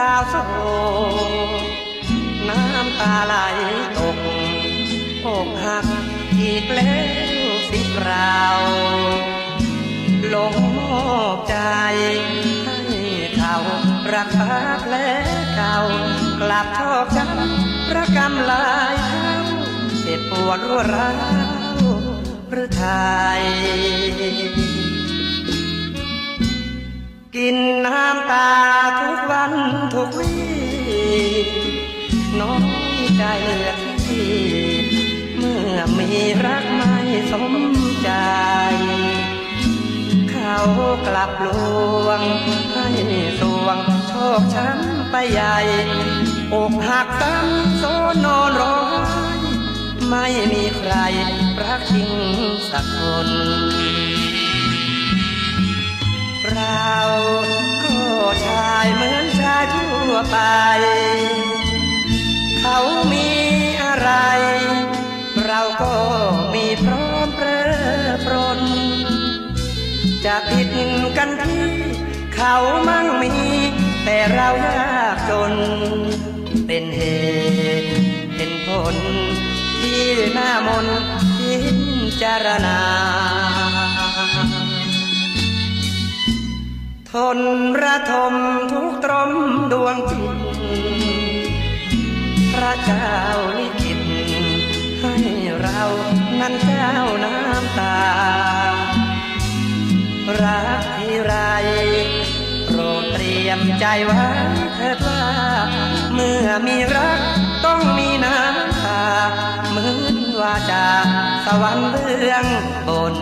ดาวโศกน้ำตาไหลตกอกหักอีกแล้วสิเราหลงมอบใจ ให้เขารักษาแผลเก่ากลับชอกช้ำระกำลายเท้าเจ็บปวดรัวร้าวหรือไทยกินน้ำตาท กวันทุกวีน้อยใจเหลือที่เมื่อมีรักไม่สมใจ เขากลับลวง ให้สวงโชคช้ำไปใหญ่อกหักซ้ำโซนอนร้องไม่มีใครรักจริงสักคน วไป เขามีอะไร เราก็มีพร้อมเพรอปรน จะผิดกันที่เขามั่งมี แต่เรายากจน เป็นเหตุเป็นผล ที่หน้ามนพิจารณาทนระทม มดวงจิตพระเจ้าลิขิตให้เรานั้นเจ้าน้ำตา รักที่ไรโปรดเตรียมใจไว้เถิดว่าเมื่อมีรักต้องมีน้ำตาเหมือนว่าจาสวรรค์เบื้องบน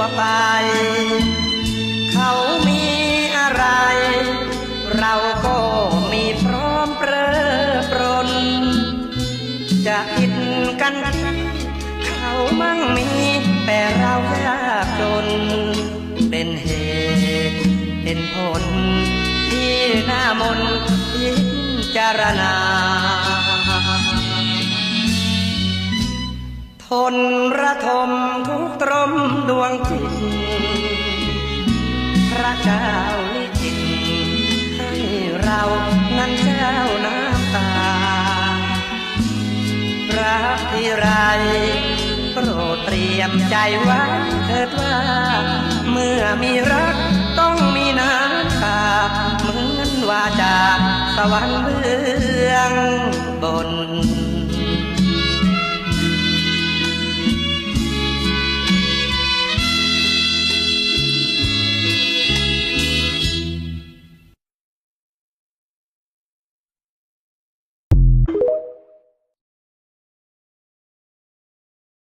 วไป เขามีอะไร เราก็มีพร้อมเปรอปรน จะผิดกันที่เขามั่งมีแต่เรายากจน เป็นเหตุเป็นผล ที่หน้ามนพิจารณาทน มดวงจิต พระเจ้าลิขิตให้เรานั้นเจ้าน้ำตารักที่ไรโปรดเตรียมใจไว้เถิดว่า เมื่อมีรักต้องมีน้ำตาเหมือนว่าจากสวรรค์เบื้องบน